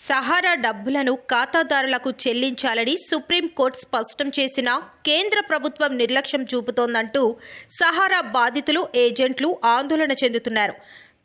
Sahara డబ్బులను ఖాతాదారులకు చెల్లించాలని సుప్రీంకోర్టు స్పష్టం చేసినా కేంద్ర ప్రభుత్వం నిర్లక్ష్యం చూపుతోందంటూ సహారా బాధితులు ఏజెంట్లు ఆందోళన చెందుతున్నారు.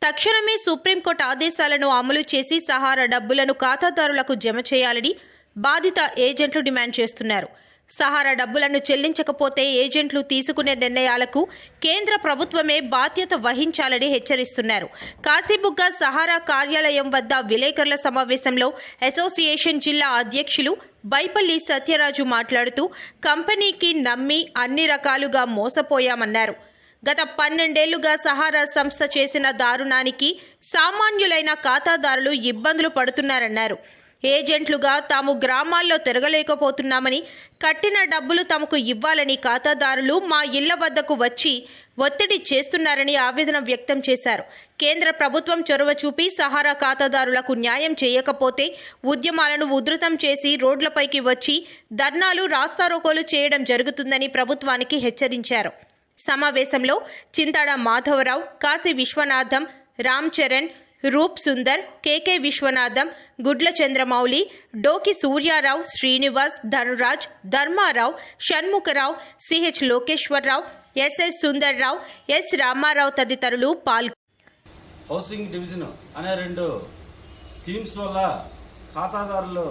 తక్షణమే సుప్రీంకోర్టు ఆదేశాలను అమలు చేసి సహారా డబ్బులను ఖాతాదారులకు జమ చేయాలని బాధిత ఏజెంట్లు డిమాండ్ చేస్తున్నారు. సహారా డబ్బులను చెల్లించకపోతే ఏజెంట్లు తీసుకునే నిర్ణయాలకు కేంద్ర ప్రభుత్వమే బాధ్యత వహించాలని హెచ్చరిస్తున్నారు. కాశీబుగ్గ సహారా కార్యాలయం వద్ద విలేకరుల సమావేశంలో అసోసియేషన్ జిల్లా అధ్యక్షులు బైపల్లి సత్యరాజు మాట్లాడుతూ కంపెనీకి నమ్మి అన్ని రకాలుగా మోసపోయామన్నారు. గత పన్నెండేళ్ళుగా సహారా సంస్థ చేసిన దారుణానికి సామాన్యులైన ఖాతాదారులు ఇబ్బందులు పడుతున్నారన్నారు. ఏజెంట్లుగా తాము గ్రామాల్లో తిరగలేకపోతున్నామని కట్టిన డబ్బులు తమకు ఇవ్వాలని ఖాతాదారులు మా ఇళ్ళ వద్దకు వచ్చి ఒత్తిడి చేస్తున్నారని ఆవేదన వ్యక్తం చేశారు. కేంద్ర ప్రభుత్వం చొరవ చూపి సహారా ఖాతాదారులకు న్యాయం చేయకపోతే ఉద్యమాలను ఉధృతం చేసి రోడ్లపైకి వచ్చి ధర్నాలు రాస్తారోకోలు చేయడం జరుగుతుందని ప్రభుత్వానికి హెచ్చరించారు. సమావేశంలో చింతాడ మాధవరావు కాశీ విశ్వనాథం రామ్ చరణ్ రూప్ Sundar KK Viswanatham Gudla Chandramouli Doki Surya Rao Srinivas Dhanuraj Dharma Rao Shanmukha Rao CH Lokeswara Rao SS Sundar Rao S Rama Rao తదితరులు పాల్గొ. హౌసింగ్ డివిజన్ అనే రెండు స్కీమ్స్ వల్ల ఖాతాదారులు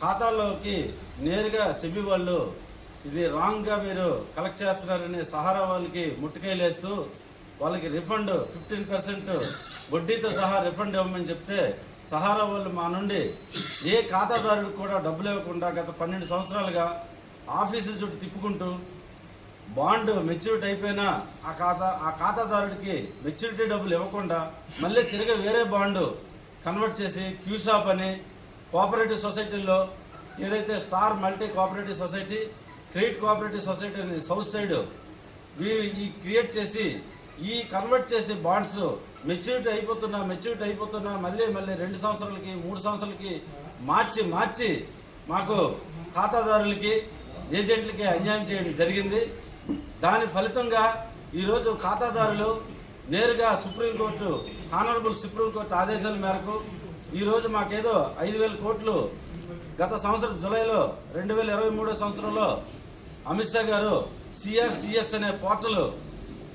ఖాతాలోకి నేరుగా సెబి వాళ్ళు ఇది రాంగ్గా మీరు కలెక్ట్ చేస్తున్నారని సహారా వాళ్ళకి ముట్టుకేలేస్తూ వాళ్ళకి రిఫండ్ ఫిఫ్టీన్ పర్సెంట్ వడ్డీతో సహా రిఫండ్ ఇవ్వమని చెప్తే సహారా వాళ్ళు మా నుండి ఏ ఖాతాదారుడికి కూడా డబ్బులు ఇవ్వకుండా గత పన్నెండు సంవత్సరాలుగా ఆఫీసుల చుట్టూ తిప్పుకుంటూ బాండ్ మెచ్యూరిటీ అయిపోయినా ఆ ఖాతా ఆ ఖాతాదారుడికి మెచ్యూరిటీ డబ్బులు ఇవ్వకుండా మళ్ళీ తిరిగి వేరే బాండు కన్వర్ట్ చేసి క్యూషాప్ అని కోఆపరేటివ్ సొసైటీల్లో ఏదైతే star multi cooperative society credit cooperative society అని సౌత్ సైడ్ వీ- ఈ క్రియేట్ చేసి ఈ కన్వర్ట్ చేసే బాండ్స్ మెచ్యూరిటీ అయిపోతున్నా మెచ్యూరిటీ అయిపోతున్నా మళ్ళీ మళ్ళీ రెండు సంవత్సరాలకి మూడు సంవత్సరాలకి మార్చి మార్చి మాకు ఖాతాదారులకి ఏజెంట్లకి అన్యాయం చేయడం జరిగింది. దాని ఫలితంగా ఈరోజు ఖాతాదారులు నేరుగా సుప్రీంకోర్టు ఆనరబుల్ సుప్రీంకోర్టు ఆదేశాల మేరకు ఈరోజు మాకేదో ఐదు వేల కోట్లు గత సంవత్సరం జూలైలో రెండు వేల ఇరవై మూడో సంవత్సరంలో అమిత్ షా గారు సిఆర్సిఎస్ అనే పోర్టల్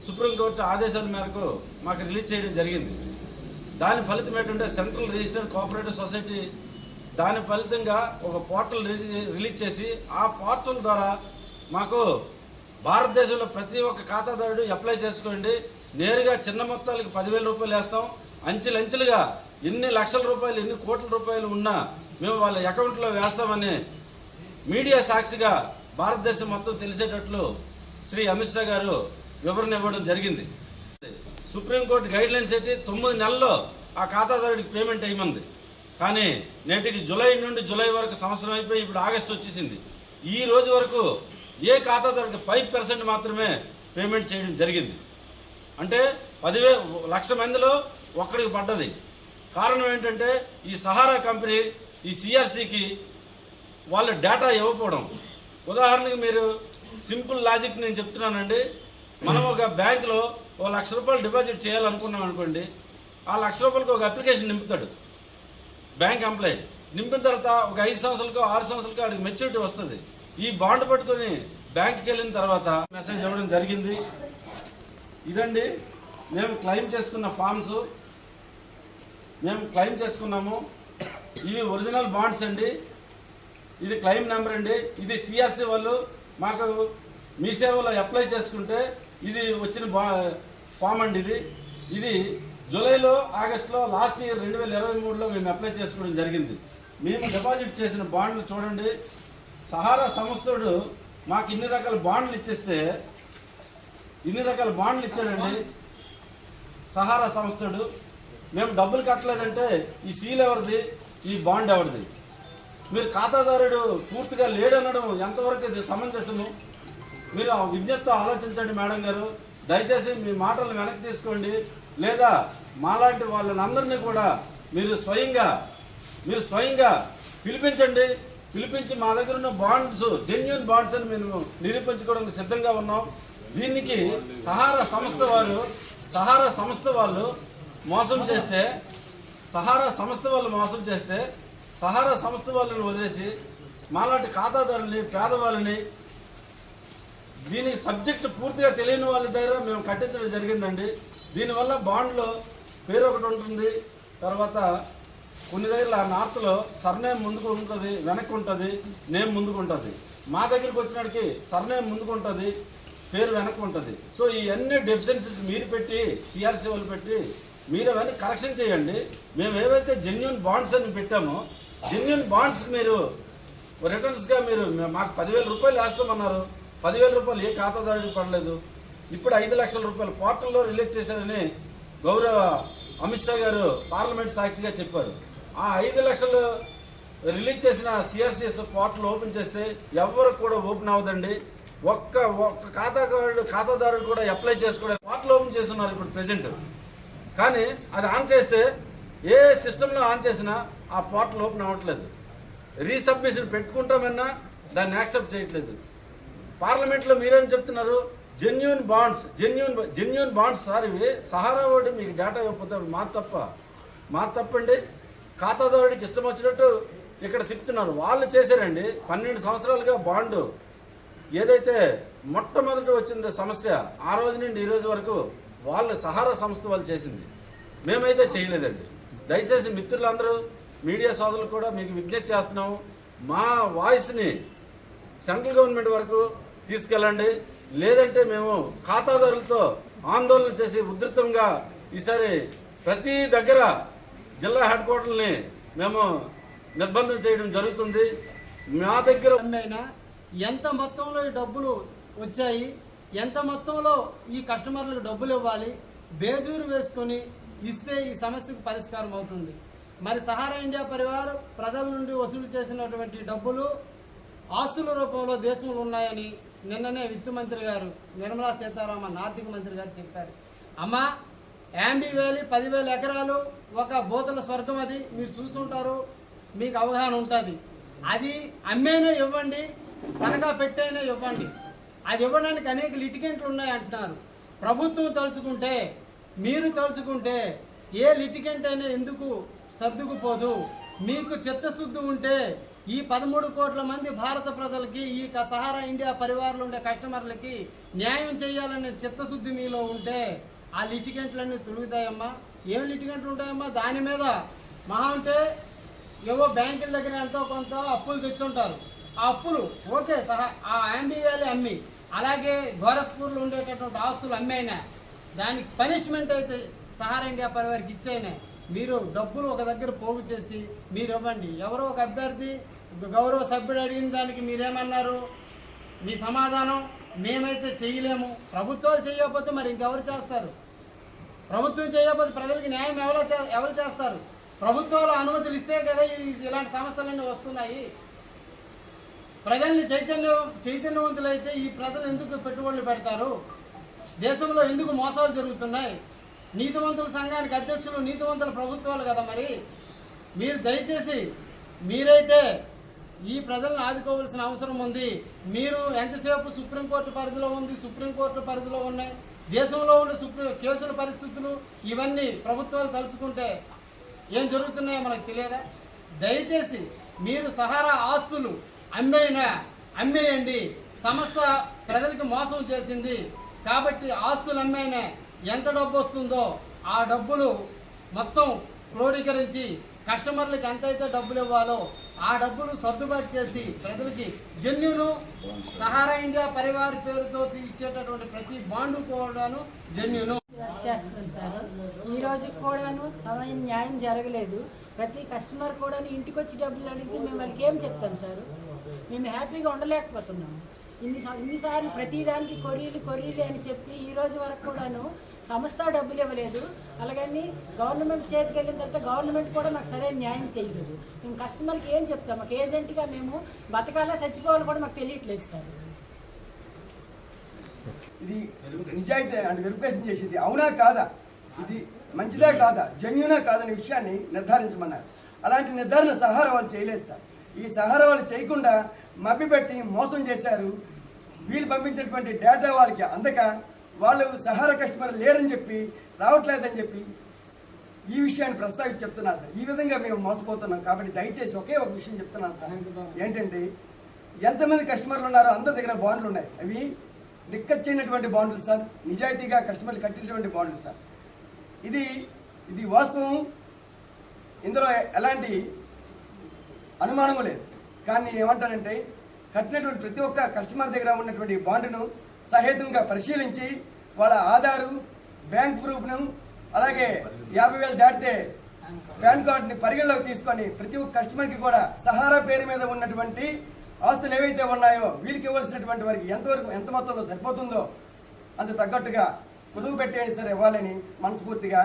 సుప్రీంకోర్టు ఆదేశాల మేరకు మాకు రిలీజ్ చేయడం జరిగింది. దాని ఫలితం ఏంటంటే సెంట్రల్ రిజిస్టర్ కోఆపరేటివ్ సొసైటీ దాని ఫలితంగా ఒక పోర్టల్ రిలీజ్- రిలీజ్ చేసి ఆ పోర్టల్ ద్వారా మాకు భారతదేశంలో ప్రతి ఒక్క ఖాతాదారుడు అప్లై చేసుకోండి. నేరుగా చిన్న మొత్తాలకు పదివేల రూపాయలు వేస్తాం. అంచెలంచెలుగా ఎన్ని లక్షల రూపాయలు ఎన్ని కోట్ల రూపాయలు ఉన్నా మేము వాళ్ళ అకౌంట్లో వేస్తామని మీడియా సాక్షిగా భారతదేశం మొత్తం తెలిసేటట్లు శ్రీ అమిత్ షా గారు వివరణ ఇవ్వడం జరిగింది. సుప్రీంకోర్టు గైడ్ లైన్స్ పెట్టి తొమ్మిది నెలల్లో ఆ ఖాతాదారుడికి పేమెంట్ అయ్యింది కానీ నేటికి జూలై నుండి జూలై వరకు సంవత్సరం అయిపోయి ఇప్పుడు ఆగస్టు వచ్చేసింది. ఈ రోజు వరకు ఏ ఖాతాదారుడికి ఫైవ్ పర్సెంట్ మాత్రమే పేమెంట్ చేయడం జరిగింది. అంటే పదివే లక్ష మందిలో ఒక్కడికి పడ్డది. కారణం ఏంటంటే ఈ సహారా కంపెనీ ఈ సిఆర్సికి వాళ్ళ డేటా ఇవ్వకపోవడం. ఉదాహరణకి మీరు సింపుల్ లాజిక్ నేను చెప్తున్నానండి. మనం ఒక బ్యాంకులో ఒక లక్ష రూపాయలు డిపాజిట్ చేయాలనుకున్నాం అనుకోండి ఆ లక్ష రూపాయలకి ఒక అప్లికేషన్ నింపుతాడు. Bank employee. నింపిన తర్వాత ఒక ఐదు సంవత్సరాలకో ఆరు సంవత్సరాలకో వాడికి మెచ్యూరిటీ వస్తుంది. ఈ బాండ్ పట్టుకొని బ్యాంక్కి వెళ్ళిన తర్వాత మెసేజ్ ఇవ్వడం జరిగింది. ఇదండి మేము క్లెయిమ్ చేసుకున్న ఫామ్స్. మేము క్లెయిమ్ చేసుకున్నాము. ఇవి ఒరిజినల్ బాండ్స్ అండి. ఇది క్లెయిమ్ నెంబర్ అండి. ఇది సిఆర్సి వాళ్ళు. మాకు మీ సేవలో అప్లై చేసుకుంటే ఇది వచ్చిన బా ఫామ్ అండి ఇది. ఇది జూలైలో ఆగస్టులో లాస్ట్ ఇయర్ రెండు వేల ఇరవై మూడులో మేము అప్లై చేసుకోవడం జరిగింది. మేము డిపాజిట్ చేసిన బాండ్లు చూడండి. సహారా సంస్థడు మాకు ఇన్ని రకాల బాండ్లు ఇచ్చేస్తే ఇన్ని రకాల బాండ్లు ఇచ్చాడండి. సహారా సంస్థడు మేము డబ్బులు కట్టలేదంటే ఈ సీల్ ఎవరిది? ఈ బాండ్ ఎవరిది? మీరు ఖాతాదారుడు పూర్తిగా లేడనడం ఎంతవరకు ఇది సమంజసము? మీరు ఆ విజ్ఞప్తితో ఆలోచించండి మేడం గారు. దయచేసి మీ మాటలు వెనక్కి తీసుకోండి. లేదా మాలాంటి వాళ్ళని అందరినీ కూడా మీరు స్వయంగా మీరు స్వయంగా పిలిపించండి. పిలిపించి మా దగ్గర ఉన్న బాండ్స్ జెన్యున్ బాండ్స్ అని మేము నిరూపించుకోవడానికి సిద్ధంగా ఉన్నాం. దీనికి సహారా సంస్థ వారు సహారా సంస్థ వాళ్ళు మోసం చేస్తే సహారా సంస్థ వాళ్ళు మోసం చేస్తే సహారా సంస్థ వాళ్ళని వదిలేసి మాలాంటి ఖాతాదారుల్ని పేదవాళ్ళని దీని సబ్జెక్ట్ పూర్తిగా తెలియని వాళ్ళ దగ్గర మేము కట్టించడం జరిగిందండి. దీనివల్ల బాండ్లో పేరు ఒకటి ఉంటుంది. తర్వాత కొన్ని దగ్గర నార్త్లో సర్నేమ్ ముందుకు ఉంటుంది వెనక్కి ఉంటుంది నేమ్ ముందుకు ఉంటుంది. మా దగ్గరికి వచ్చినాడికి సర్నేమ్ ముందుకు ఉంటుంది పేరు వెనక్కి ఉంటుంది. సో ఇవన్నీ డెఫిషియన్సీస్ మీరు పెట్టి సిఆర్సీ వాళ్ళు పెట్టి మీరు అవన్నీ కరెక్షన్ చేయండి. మేము ఏవైతే జెన్యున్ బాండ్స్ అని పెట్టామో జెన్యున్ బాండ్స్ మీరు రిటర్న్స్గా మీరు మాకు పదివేల రూపాయలు వేస్తామన్నారు పదివేల రూపాయలు ఏ ఖాతాదారుడికి పడలేదు? ఇప్పుడు ఐదు లక్షల రూపాయలు పోర్టల్లో రిలీజ్ చేశారని గౌరవ అమిత్ షా గారు పార్లమెంట్ సాక్షిగా చెప్పారు. ఆ ఐదు లక్షలు రిలీజ్ చేసిన సిఆర్సిఎస్ పోర్టల్ ఓపెన్ చేస్తే ఎవరు కూడా ఓపెన్ అవ్వదండి. ఒక్క ఒక్క ఖాతాదారుడు ఖాతాదారుడు కూడా అప్లై చేసుకోవడం పోర్టల్ ఓపెన్ చేస్తున్నారు ఇప్పుడు ప్రజెంట్ కానీ అది ఆన్ చేస్తే ఏ సిస్టంలో ఆన్ చేసినా ఆ పోర్టల్ ఓపెన్ అవ్వట్లేదు. రీసబ్మిషన్ పెట్టుకుంటామన్నా దాన్ని యాక్సెప్ట్ చేయట్లేదు. పార్లమెంట్లో మీరేం చెప్తున్నారు? Genuine bonds genuine genuine bonds sir ఇవి. సహారా వాడి మీకు డేటా ఇవ్వకపోతే మా తప్ప మా తప్పండి. ఖాతాదారుడికి ఇష్టం వచ్చినట్టు ఇక్కడ తిప్పుతున్నారు. వాళ్ళు చేశారండి. పన్నెండు సంవత్సరాలుగా బాండు ఏదైతే మొట్టమొదటి వచ్చింది సమస్య ఆ రోజు నుండి ఈ రోజు వరకు వాళ్ళు సహారా సంస్థ వాళ్ళు చేసింది. మేమైతే చేయలేదండి. దయచేసి మిత్రులందరూ మీడియా సోదరులు కూడా మీకు విజ్ఞప్తి చేస్తున్నాము. మా వాయిస్ని సెంట్రల్ గవర్నమెంట్ వరకు తీసుకెళ్ళండి. లేదంటే మేము ఖాతాదారులతో ఆందోళన చేసి ఉధృతంగా ఈసారి ప్రతి దగ్గర జిల్లా హెడ్ క్వార్టర్ని మేము నిర్బంధం చేయడం జరుగుతుంది. మా దగ్గర ఎంత మొత్తంలో ఈ డబ్బులు వచ్చాయి ఎంత మొత్తంలో ఈ కస్టమర్లకు డబ్బులు ఇవ్వాలి బేజూరు వేసుకొని ఇస్తే ఈ సమస్యకు పరిష్కారం అవుతుంది. మరి సహారా ఇండియా పరివార్ ప్రజల నుండి వసూలు చేసినటువంటి డబ్బులు ఆస్తుల రూపంలో దేశంలో ఉన్నాయని నిన్ననే విత్త మంత్రి గారు నిర్మలా సీతారామన్ ఆర్థిక మంత్రి గారు చెప్పారు. అమ్మ యాంబీ వ్యాలీ పదివేల ఎకరాలు ఒక బోతల స్వర్గం అది. మీరు చూసుంటారు మీకు అవగాహన ఉంటుంది. అది అమ్మేనే ఇవ్వండి తనఖా పెట్టైనా ఇవ్వండి. అది ఇవ్వడానికి అనేక లిటికెంట్లు ఉన్నాయి అంటున్నారు. ప్రభుత్వం తలుచుకుంటే మీరు తలుచుకుంటే ఏ లిటికెంట్ అయినా ఎందుకు సర్దుకుపోదు. మీకు చిత్తశుద్ధి ఉంటే ఈ పదమూడు కోట్ల మంది భారత ప్రజలకి ఈ క- సహారా ఇండియా పరివారంలో ఉండే కస్టమర్లకి న్యాయం చేయాలనే చిత్తశుద్ధి మీలో ఉంటే ఆ లిటికెంట్లన్నీ తొలుగుతాయమ్మా ఏం లిటికెంట్లు ఉంటాయమ్మా? దాని మీద మహా అంటే ఏవో బ్యాంకుల దగ్గర ఎంతో కొంత అప్పులు తెచ్చుంటారు. ఆ అప్పులు ఓకే సహా ఆ యాంబీ వ్యాలీ అమ్మి. అలాగే గోరఖ్పూర్లో ఉండేటటువంటి ఆస్తులు అమ్మైనా దానికి పనిష్మెంట్ అయితే సహారా ఇండియా పరివారికి ఇచ్చేనే. మీరు డబ్బులు ఒక దగ్గర పోగు చేసి మీరు ఇవ్వండి. ఎవరో ఒక అభ్యర్థి గౌరవ సభ్యుడు అడిగిన దానికి మీరేమన్నారు? మీ సమాధానం మేమైతే చేయలేము. ప్రభుత్వాలు చేయకపోతే మరి ఇంకెవరు చేస్తారు? ప్రభుత్వం చేయకపోతే ప్రజలకు న్యాయం ఎవరు ఎవరు చేస్తారు? ప్రభుత్వాలు అనుమతులు ఇస్తే కదా ఈ- ఇలాంటి సమస్యలన్నీ వస్తున్నాయి. ప్రజల్ని చైతన్య చైతన్యవంతులైతే ఈ ప్రజలు ఎందుకు పెట్టుబడులు పెడతారు? దేశంలో ఎందుకు మోసాలు జరుగుతున్నాయి? నీతివంతుల సంఘానికి అధ్యక్షులు నీతివంతుల ప్రభుత్వాలు కదా మరి? మీరు దయచేసి మీరైతే ఈ ప్రజలను ఆదుకోవాల్సిన అవసరం ఉంది. మీరు ఎంతసేపు సుప్రీంకోర్టు పరిధిలో ఉంది సుప్రీంకోర్టు పరిధిలో ఉన్నాయి? దేశంలో ఉన్న సుప్రీం కేసుల పరిస్థితులు ఇవన్నీ ప్రభుత్వాలు తలుచుకుంటే ఏం జరుగుతున్నాయో మనకు తెలియదా? దయచేసి మీరు సహారా ఆస్తులు అమ్మేయినా అమ్మేయండి. సంస్థ ప్రజలకు మోసం చేసింది. కాబట్టి ఆస్తులు అమ్మేనే ఎంత డబ్బు వస్తుందో ఆ డబ్బులు మొత్తం క్రోడీకరించి కస్టమర్లకు ఎంతైతే డబ్బులు ఇవ్వాలో ఆ డబ్బులు సర్దుబాటు చేసి ప్రజలకి జన్యును సహారా ఇండియా పరివార పేరుతో ఇచ్చేటటువంటి ప్రతి బాండు కూడాను జన్యును. చేస్తుంది సార్. ఈ రోజు కూడాను సరైన న్యాయం జరగలేదు. ప్రతి కస్టమర్ కూడా ఇంటికి వచ్చి డబ్బులు అడిగితే మేము వాళ్ళకి ఏం చెప్తాం సార్? మేము హ్యాపీగా ఉండలేకపోతున్నాము. ఇన్ని ఇన్నిసార్లు ప్రతిదానికి కొరీలు కొరీలు అని చెప్పి ఈ రోజు వరకు కూడాను సంస్థ డబ్బులు ఇవ్వలేదు. అలాగని గవర్నమెంట్ చేతికి వెళ్ళిన తర్వాత గవర్నమెంట్ కూడా మాకు సరైన న్యాయం చేయలేదు. మేము కస్టమర్కి ఏం చెప్తాం? మాకు ఏజెంట్గా మేము బతకాలా చచ్చిపోవాలో కూడా మాకు తెలియట్లేదు సార్. ఇది నిజాయితీ అంటే వెరిఫికేషన్ చేసేది అవునా కాదా? ఇది మంచిదా కాదా? జెన్యునా కాదనే విషయాన్ని నిర్ధారించమన్నారు. అలాంటి నిర్ధారణ సహారా వాళ్ళు చేయలేదు సార్. ఈ సహారా వాళ్ళు చేయకుండా మభ్యపెట్టి మోసం చేశారు. వీళ్ళు పంపించినటువంటి డేటా వాళ్ళకి అందక వాళ్ళు సహారా కస్టమర్ లేరని చెప్పి రావట్లేదని చెప్పి ఈ విషయాన్ని ప్రస్తావించి చెప్తున్నాను సార్. ఈ విధంగా మేము మోసపోతున్నాం కాబట్టి దయచేసి ఒకే ఒక విషయం చెప్తున్నాను సార్. ఏంటంటే ఎంతమంది కస్టమర్లు ఉన్నారో అందరి దగ్గర బాండ్లు ఉన్నాయి. అవి నిక్కచ్చైనటువంటి బాండ్లు సార్. నిజాయితీగా కస్టమర్లు కట్టినటువంటి బాండ్లు సార్. ఇది ఇది వాస్తవం. ఇందులో ఎలాంటి అనుమానము లేదు. కానీ నేను ఏమంటానంటే కట్టినటువంటి ప్రతి ఒక్క కస్టమర్ దగ్గర ఉన్నటువంటి బాండును సహేతుగా పరిశీలించి వాళ్ళ ఆధారు బ్యాంక్ ప్రూఫ్ను అలాగే యాభై వేలు దాటితే పాన్ కార్డుని పరిగణలోకి తీసుకొని ప్రతి ఒక్క కస్టమర్కి కూడా సహారా పేరు మీద ఉన్నటువంటి ఆస్తులు ఏవైతే ఉన్నాయో వీళ్ళకి ఇవ్వాల్సినటువంటి వారికి ఎంతవరకు ఎంత మొత్తంలో సరిపోతుందో అంత తగ్గట్టుగా కుదువు పెట్టేయండి సార్ ఇవ్వాలని మనస్ఫూర్తిగా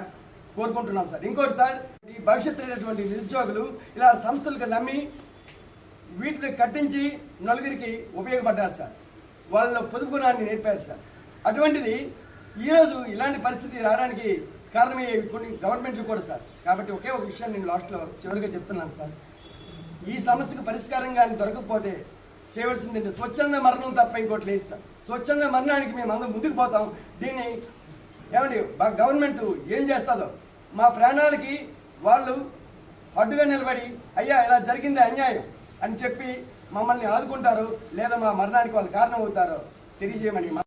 కోరుకుంటున్నాం సార్. ఇంకోటి సార్ ఈ భవిష్యత్తు నిరుద్యోగులు ఇలా సంస్థలకు నమ్మి వీటిని కట్టించి నలుగురికి ఉపయోగపడ్డారు సార్. వాళ్ళ పొదుపు గుణాన్ని నేర్పారు సార్. అటువంటిది ఈరోజు ఇలాంటి పరిస్థితి రావడానికి కారణమయ్యే కొన్ని గవర్నమెంట్లు కూడా సార్. కాబట్టి ఒకే ఒక విషయాన్ని నేను లాస్ట్లో చివరిగా చెప్తున్నాను సార్. ఈ సమస్యకు పరిష్కారం కానీ దొరకకపోతే చేయవలసింది ఏంటి? స్వచ్ఛంద మరణం తప్ప ఇంకోటి లేదు సార్. స్వచ్ఛంద మరణానికి మేము అందరం ముందుకు పోతాం. దీన్ని ఏమండి గవర్నమెంట్ ఏం చేస్తుందో? మా ప్రాణాలకి వాళ్ళు అడ్డుగా నిలబడి అయ్యా ఇలా జరిగింది అన్యాయం. అని చెప్పి మమ్మల్ని ఆదుకుంటారు లేదా మా మరణానికి వాళ్ళు కారణం తెలియజేయమని